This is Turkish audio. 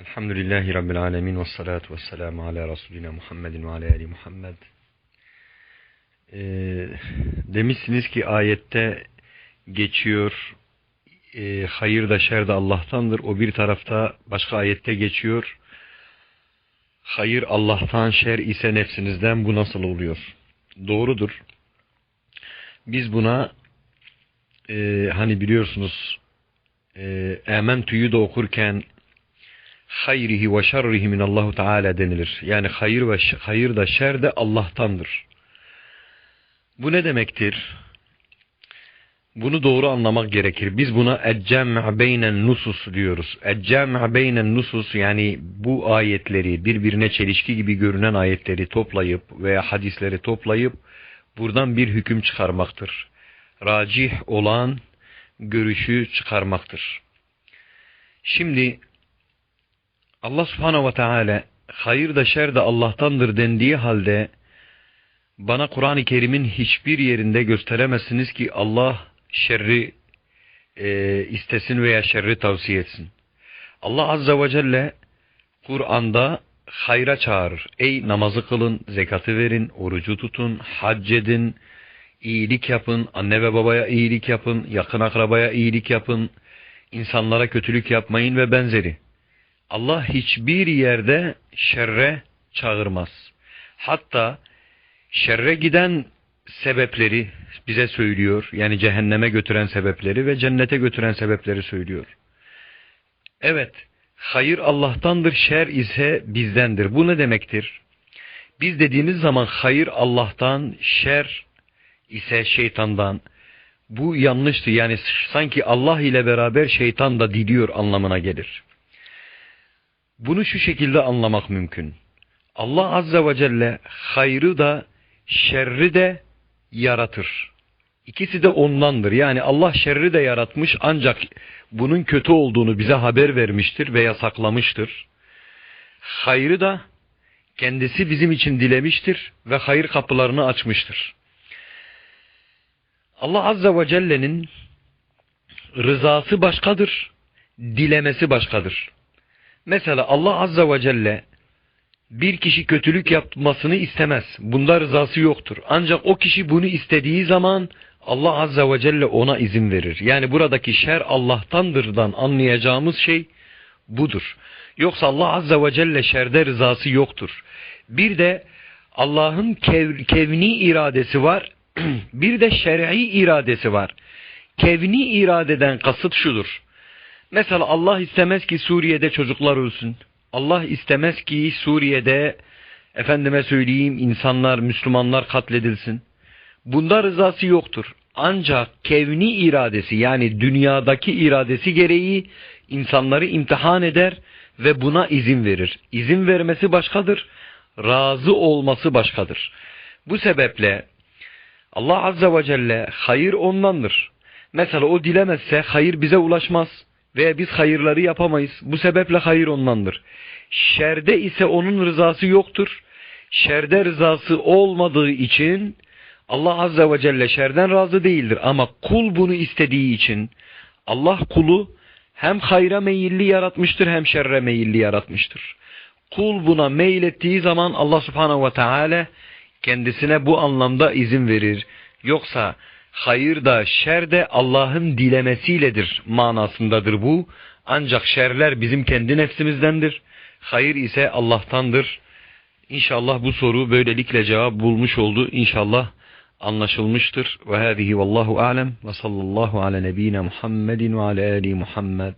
Elhamdülillahi Rabbil Alemin ve salatu ve selamu ala Resulina Muhammedin ve ala Ali Muhammed. Ee, demişsiniz ki ayette geçiyor, e, hayır da şer de Allah'tandır. O bir tarafta başka ayette geçiyor, hayır Allah'tan, şer ise nefsinizden bu nasıl oluyor? Doğrudur. Biz buna e, hani biliyorsunuz e, Ementü'yü de okurken hayrihi ve şerrihi minallahu teala denilir. Yani hayır ve hayır da şer de Allah'tandır. Bu ne demektir? Bunu doğru anlamak gerekir. Biz buna eccem' beynen nusus diyoruz. Eccem' beynen nusus yani bu ayetleri birbirine çelişki gibi görünen ayetleri toplayıp veya hadisleri toplayıp buradan bir hüküm çıkarmaktır. Racih olan görüşü çıkarmaktır. Şimdi Allah subhanahu ve teala hayır da şer de Allah'tandır dendiği halde bana Kur'an-ı Kerim'in hiçbir yerinde gösteremezsiniz ki Allah şerri e, istesin veya şerri tavsiye etsin. Allah azze ve celle Kur'an'da hayra çağırır. Ey namazı kılın, zekatı verin, orucu tutun, hac edin, iyilik yapın, anne ve babaya iyilik yapın, yakın akrabaya iyilik yapın, insanlara kötülük yapmayın ve benzeri. Allah hiçbir yerde şerre çağırmaz. Hatta şerre giden sebepleri bize söylüyor. Yani cehenneme götüren sebepleri ve cennete götüren sebepleri söylüyor. Evet, hayır Allah'tandır, şer ise bizdendir. Bu ne demektir? Biz dediğimiz zaman hayır Allah'tan, şer ise şeytandan. Bu yanlıştı. Yani sanki Allah ile beraber şeytan da diliyor anlamına gelir. Bunu şu şekilde anlamak mümkün. Allah Azze ve Celle hayrı da şerri de yaratır. İkisi de ondandır. Yani Allah şerri de yaratmış ancak bunun kötü olduğunu bize haber vermiştir ve yasaklamıştır. Hayrı da kendisi bizim için dilemiştir ve hayır kapılarını açmıştır. Allah Azze ve Celle'nin rızası başkadır, dilemesi başkadır. Mesela Allah Azze ve Celle bir kişi kötülük yapmasını istemez. Bunda rızası yoktur. Ancak o kişi bunu istediği zaman Allah Azze ve Celle ona izin verir. Yani buradaki şer Allah'tandırdan anlayacağımız şey budur. Yoksa Allah Azze ve Celle şerde rızası yoktur. Bir de Allah'ın kev kevni iradesi var. bir de şer'i iradesi var. Kevni iradeden kasıt şudur. Mesela Allah istemez ki Suriye'de çocuklar ölsün. Allah istemez ki Suriye'de efendime söyleyeyim insanlar, Müslümanlar katledilsin. Bunda rızası yoktur. Ancak kevni iradesi yani dünyadaki iradesi gereği insanları imtihan eder ve buna izin verir. İzin vermesi başkadır, razı olması başkadır. Bu sebeple Allah Azze ve Celle hayır ondandır. Mesela o dilemezse hayır bize ulaşmaz veya biz hayırları yapamayız. Bu sebeple hayır ondandır. Şerde ise onun rızası yoktur. Şerde rızası olmadığı için Allah Azze ve Celle şerden razı değildir. Ama kul bunu istediği için Allah kulu hem hayra meyilli yaratmıştır hem şerre meyilli yaratmıştır. Kul buna meylettiği zaman Allah Subhanahu ve Teala kendisine bu anlamda izin verir. Yoksa hayır da şer de Allah'ın dilemesiyledir manasındadır bu. Ancak şerler bizim kendi nefsimizdendir. Hayır ise Allah'tandır. İnşallah bu soru böylelikle cevap bulmuş oldu. İnşallah anlaşılmıştır. Ve hâzihi vallahu alem ve sallallahu ala nebine Muhammedin ve ala ali Muhammed.